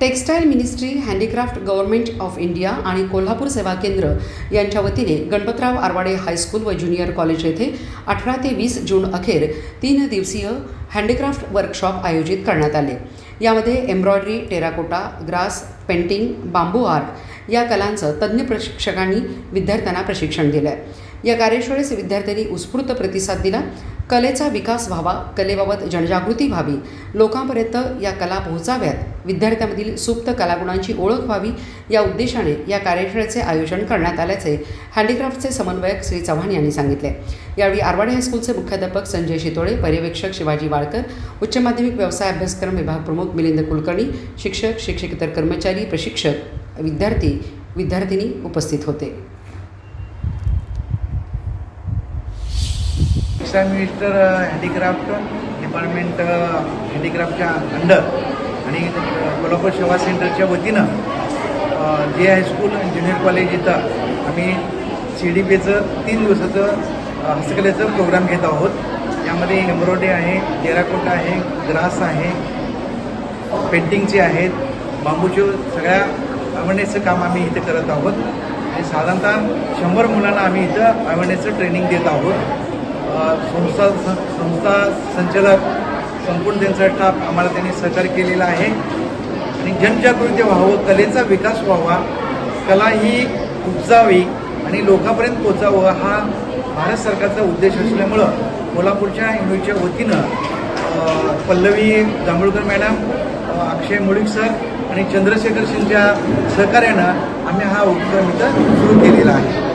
Textile ministry handicraft government of India आणि कोल्हापूर सेवा केंद्र यांच्या वतीने गणपतराव आरवाडे हायस्कूल व ज्युनियर कॉलेज येथे अठरा ते वीस जून अखेर तीन दिवसीय हँडीक्राफ्ट वर्कशॉप आयोजित करण्यात आले. यामध्ये embroidery terracotta grass painting bamboo art या कलांचं तज्ज्ञ प्रशिक्षकांनी विद्यार्थ्यांना प्रशिक्षण दिलं आहे या कार्यशाळेस विद्यार्थ्यांनी उत्स्फूर्त प्रतिसाद दिला. कलेचा विकास व्हावा कलेबाबत जनजागृती व्हावी लोकांपर्यंत या कला पोहोचाव्यात विद्यार्थ्यांमधील सुप्त कलागुणांची ओळख व्हावी या उद्देशाने या कार्यशाळेचे आयोजन करण्यात आल्याचे हँडीक्राफ्टचे समन्वयक श्री चव्हाण यांनी सांगितले. यावेळी आरवाडे हायस्कूलचे मुख्याध्यापक संजय शितोळे पर्यवेक्षक शिवाजी वाळकर उच्च माध्यमिक व्यवसाय अभ्यासक्रम विभाग प्रमुख मिलिंद कुलकर्णी शिक्षक शिक्षकेतर कर्मचारी प्रशिक्षक विद्यार्थी विद्यार्थिनी उपस्थित होते. एक्स्ट्रा मिनिस्टर हँडीक्राफ्ट डिपार्टमेंट हँडीक्राफ्टच्या अंडर आणि कोल्हापूर सेवा सेंटरच्या वतीनं जे हायस्कूल ज्युनियर कॉलेज इथं आम्ही सी डी पीचं तीन दिवसाचं हस्तकलेचं प्रोग्राम घेत आहोत. यामध्ये एम्ब्रॉयडरी आहे टेराकोटा आहे ग्रास आहे पेंटिंगचे आहेत बांबूचे सगळ्या आवडण्याचं काम आम्ही इथे करत आहोत. आणि साधारणतः शंभर मुलांना आम्ही इथं आवडण्याचं ट्रेनिंग देत आहोत. संस्था संस्था संचालक संपूर्ण त्यांचा स्टाफ आम्हाला त्यांनी सहकार्य केलेला आहे. आणि जनजागृती व्हावं कलेचा विकास व्हावा कला ही उपजावी आणि लोकांपर्यंत पोचावं हा भारत सरकारचा उद्देश असल्यामुळं कोल्हापूरच्या युनिटच्या वतीनं पल्लवी जांभूळकर मॅडम अक्षय मुळीक सर आणि चंद्रशेखर सिंगच्या सहकार्यानं आम्ही हा उपक्रम इथं सुरू केलेला आहे.